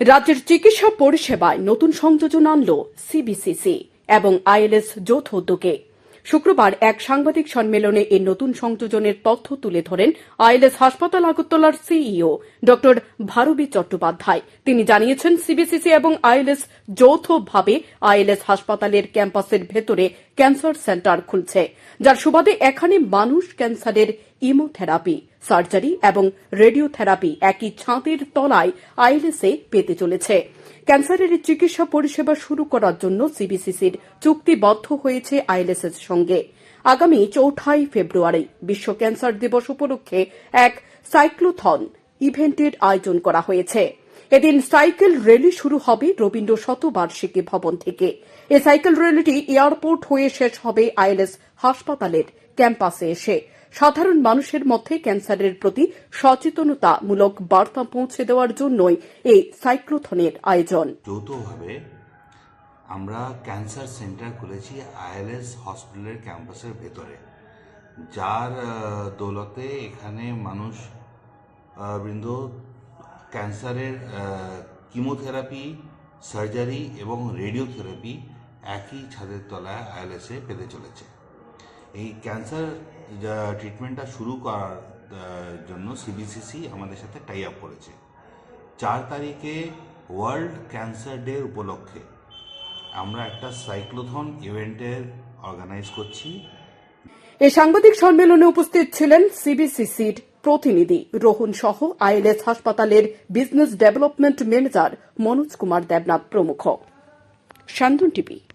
রাজ্যের চিকিৎসা পরিষেবায় নতুন সংযোজন আনল সিবিসিসি এবং আইএলএস যৌথ উদ্যোগে। শুক্রবার এক সাংবাদিক সম্মেলনে এই নতুন সংযোজনের তথ্য তুলে ধরেন আইএলএস হাসপাতাল আগরতলার সিইও ড ভারবী চট্টোপাধ্যায়। তিনি জানিয়েছেন সিবিসিসি এবং আইএলএস যৌথভাবে আইএলএস হাসপাতালের ক্যাম্পাসের ভেতরে ক্যান্সার সেন্টার খুলছে, যার সুবাদে এখানে মানুষ ক্যান্সারের ইমোথেরাপি, সার্জারি এবং রেডিওথেরাপি একই ছাদের তলায় আইএলএসে পেতে চলেছে। ক্যান্সারের চিকিৎসা পরিষেবা শুরু করার জন্য সিবিসিসির চুক্তিবদ্ধ হয়েছে আইএলএস এর সঙ্গে। আগামী চৌঠাই ফেব্রুয়ারি বিশ্ব ক্যান্সার দিবস উপলক্ষে এক সাইক্লোথন ইভেন্টের আয়োজন করা হয়েছে। এদিন সাইকেল র্যালি শুরু হবে রবীন্দ্র শতবার্ষিকী ভবন থেকে। এই সাইকেল র্যালিটি এয়ারপোর্ট হয়ে শেষ হবে আইএলএস হাসপাতালের ক্যাম্পাসে এসে। সাধারণ মানুষের মধ্যে ক্যান্সারের প্রতি সচেতনতামূলক বার্তা পৌঁছে দেওয়ার জন্যই এই সাইক্লোথনের আয়োজন। যৌথভাবে আমরা ক্যান্সার সেন্টার খুলেছি আইএলএস হসপিটালের ক্যাম্পাসের ভেতরে। যার দৌলতে এখানে মানুষ বৃন্দ ক্যান্সারের কিমোথেরাপি, সার্জারি এবং রেডিওথেরাপি একই ছাদের তলায় আইএলএসে পেতে চলেছে। এই ক্যান্সার ট্রিটমেন্টটা শুরু করার জন্য সিবিসিসি আমাদের সাথে টাই আপ করেছে। চার তারিখে ওয়ার্ল্ড ক্যান্সার ডে উপলক্ষে আমরা একটা সাইক্লোথন ইভেন্টের অর্গানাইজ করছি। এই সাংবাদিক সম্মেলনে উপস্থিত ছিলেন সিবিসিসির প্রতিনিধি রোহন সহ আইএলএস হাসপাতালের business development manager Manoj Kumar Debnath প্রমুখ। টিভি।